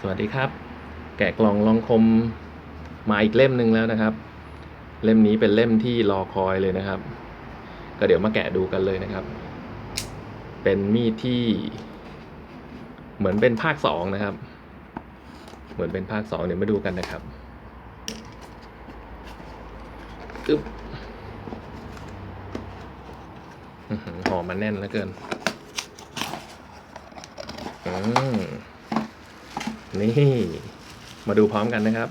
สวัสดีครับ แกะกล่องลองคมมาอีกเล่มหนึ่งแล้วนะครับ เล่มนี้เป็นเล่มที่รอคอยเลยนะครับ ก็เดี๋ยวมาแกะดูกันเลยนะครับ เป็นมีดที่ เหมือนเป็นภาคสองนะครับ เหมือนเป็นภาคสองเดี๋ยวมาดูกันนะครับอึ๊บอื้อหือห่อมันแน่นเหลือเกินอืม นี่ มาดูพร้อมกันนะครับ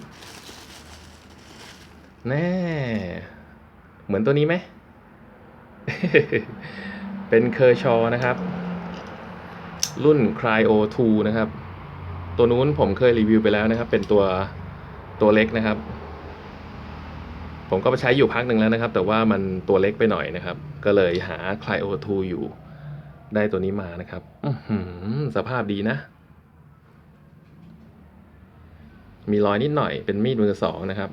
แน่ เหมือนตัวนี้ไหม เป็นเคอร์ชอนะครับ รุ่น Cryo 2 นะครับ ตัวนู้นผมเคยรีวิวไปแล้วนะครับ เป็นตัวตัวเล็กนะครับ ผมก็ไปใช้อยู่พักหนึ่งแล้วนะครับ แต่ว่ามันตัวเล็กไปหน่อยนะครับ ก็เลยหา Cryo 2 อยู่ ได้ตัวนี้มานะครับสภาพดีนะ มีรอยนิดหน่อยเป็นมีดมือสองนะครับ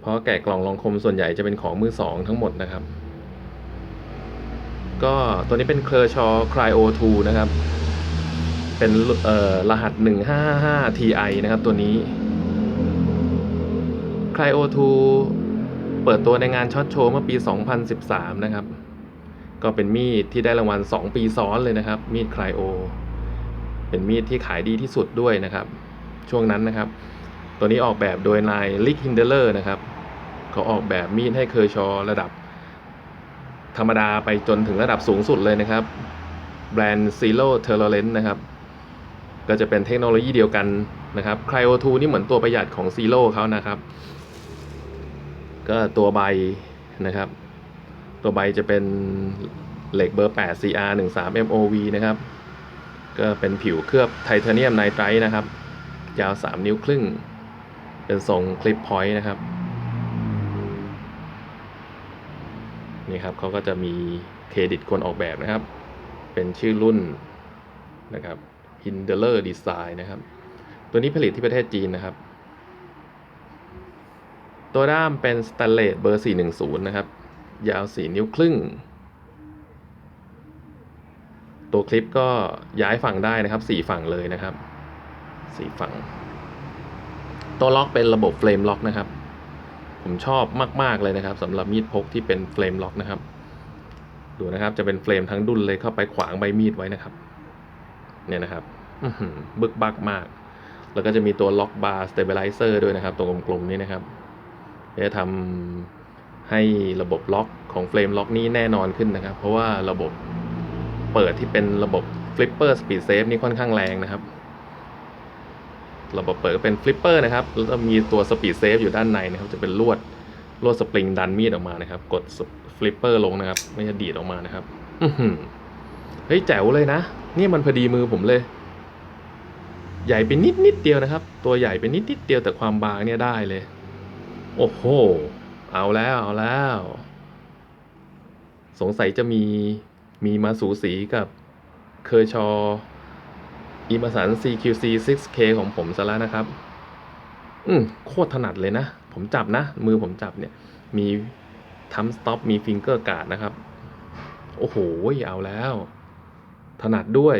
เพราะแกะกล่องรองคมส่วนใหญ่จะเป็นของมือสองทั้งหมดนะครับ ก็ตัวนี้เป็นเคอร์ชอ Cryo 2นะครับ เป็นเอ่อรหัส 1555 Ti นะครับตัวนี้ Cryo 2เปิดตัวในงานช็อตโชว์เมื่อปี 2013 นะครับ ก็เป็นมีดที่ได้รางวัล 2 ปีซ้อนเลยนะครับ มีด Cryo เป็นมีดที่ขายดีที่สุดด้วยนะครับ ช่วงนั้นนะครับ ตัวนี้ออกแบบโดยนายลิกฮินเดเลอร์นะครับเขาออกแบบมีดให้เคอร์ชอระดับ ธรรมดาไปจนถึงระดับสูงสุดเลยนะครับ แบรนด์ Zero Tolerance นะครับ ก็จะเป็นเทคโนโลยีเดียวกันนะครับ Cryo 2นี่เหมือนตัวประหยัดของ Zero เขานะครับ ก็ตัวใบนะครับ ตัวใบจะเป็นเหล็กเบอร์ 8 CR 1 3 MOV นะครับ ก็เป็นผิวเคลือบไทเทเนียมไนไตรท์นะครับ ยาว 3 นิ้วครึ่ง เป็นทรงคลิปพอยต์นะครับ นี่ครับเขาก็จะมีเครดิตคนออกแบบนะครับ เป็นชื่อรุ่นนะครับ h i n d l e r Design นะครับ ตัวนี้ผลิตที่ประเทศจีนนะครับ ตัวด้ามเป็นสแตนเลสเบอร์ 410 นะครับ ยาว 4 นิ้วครึ่งตัวคลิปก็ย้ายฝั่งได้นะครับ 4 ฝั่งเลยนะครับ สี่ฝั่ง ตัวล็อกเป็นระบบเฟรมล็อกนะครับ ผมชอบมาก ๆ เลยนะครับสำหรับมีดพกที่เป็นเฟรมล็อกนะครับ ดูนะครับจะเป็นเฟรมทั้งดุนเลยเข้าไปขวางใบมีดไว้นะครับ เนี่ยนะครับบึกบักมาก แล้วก็จะมีตัวล็อกบาร์สเตเบลไลเซอร์ด้วยนะครับ ตัวกลมๆนี้นะครับจะทำให้ระบบล็อกของเฟรมล็อกนี้แน่นอนขึ้นนะครับ เพราะว่าระบบเปิดที่เป็นระบบฟลิปเปอร์สปีดเซฟนี่ค่อนข้างแรงนะครับ ระบบเปิดก็เป็นฟลิปเปอร์นะครับแล้วก็มีตัวสปีดเซฟอยู่ด้านในนะครับจะเป็นลวดลวดสปริงดันมีดออกมานะครับ กดฟลิปเปอร์ลงนะครับ ไม่จะดีดออกมานะครับอืเฮ้ยแจ๋วเลยนะนี่มันพอดีมือผมเลย ใหญ่ไปนิดนิดเดียวนะครับ ตัวใหญ่ไปนิดนิดเดียวแต่ความบางเนี่ยได้เลย โอ้โห เอาแล้วเอาแล้ว สงสัยจะมีมีมาสูสีกับเคอร์ชอ อีมาสัน CQC 6K ของผมซะแล้วนะครับ อืมโคตรถนัดเลยนะ ผมจับนะ มือผมจับเนี่ย มีทัมสต็อปมีฟิงเกอร์การ์ดนะครับ โอ้โห เอาแล้ว ถนัดด้วย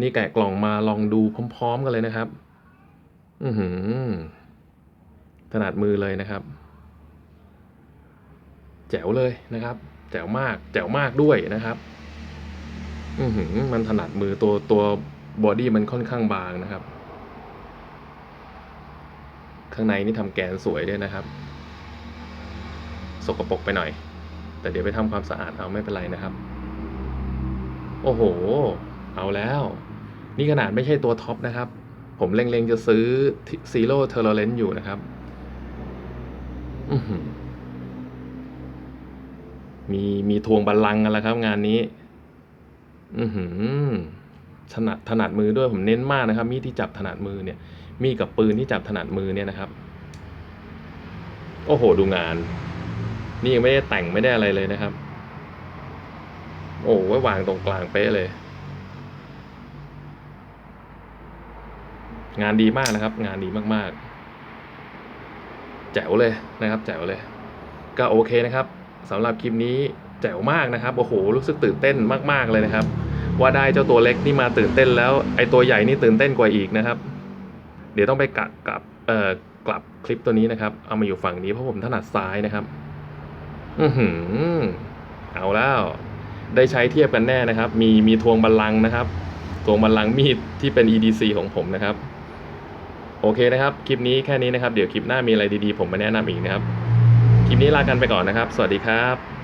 นี่แกะกล่องมาลองดูพร้อม ๆ กันเลยนะครับ อือหือ ถนัดมือเลยนะครับ แจ๋วเลยนะครับ แจ๋วมาก แจ๋วมากด้วยนะครับ อือหือมันถนัดมือตัวตัวบอดี้มันค่อนข้างบางนะครับ ข้างในนี่ทำแกนสวยด้วยนะครับ สกปรกไปหน่อย แต่เดี๋ยวไปทำความสะอาดเอาไม่เป็นไรนะครับ โอ้โห เอาแล้ว นี่ขนาดไม่ใช่ตัวท็อปนะครับ ผมเล็งๆจะซื้อ Zero Tolerance อยู่นะครับ มีมีทวงบัลลังกันแล้วครับงานนี้ อือหือถนัดถนัดมือด้วยผมเน้นมากนะครับ มีดที่จับถนัดมือเนี่ย มีดกับปืนที่จับถนัดมือเนี่ยนะครับ โอ้โห ดูงาน นี่ยังไม่ได้แต่งไม่ได้อะไรเลยนะครับ โอ้ไว้วางตรงกลางเป๊ะเลย งานดีมากนะครับ งานดีมากๆ แจ๋วเลยนะครับ แจ๋วเลย ก็โอเคนะครับสำหรับคลิปนี้ จ๋วมากนะครับโอ้โหรู้สึกตื่นเต้นมาก ๆเลยนะครับ ว่าได้เจ้าตัวเล็กนี่มาตื่นเต้นแล้วไอตัวใหญ่นี่ตื่นเต้นกว่าอีกนะครับ เดี๋ยวต้องไปกลับกลับเอ่อกลับคลิปตัวนี้นะครับ เอามาอยู่ฝั่งนี้เพราะผมถนัดซ้ายนะครับ อือหือเอาแล้ว ได้ใช้เทียบกันแน่นะครับ มีมีทวงบัลลังก์นะครับทวงบัลลังก์มีดที่เป็น EDC ของผมนะครับ โอเคนะครับ คลิปนี้แค่นี้นะครับ เดี๋ยวคลิปหน้ามีอะไรดีๆ ผมมาแนะนำอีกนะครับ คลิปนี้ลากันไปก่อนนะครับ สวัสดีครับ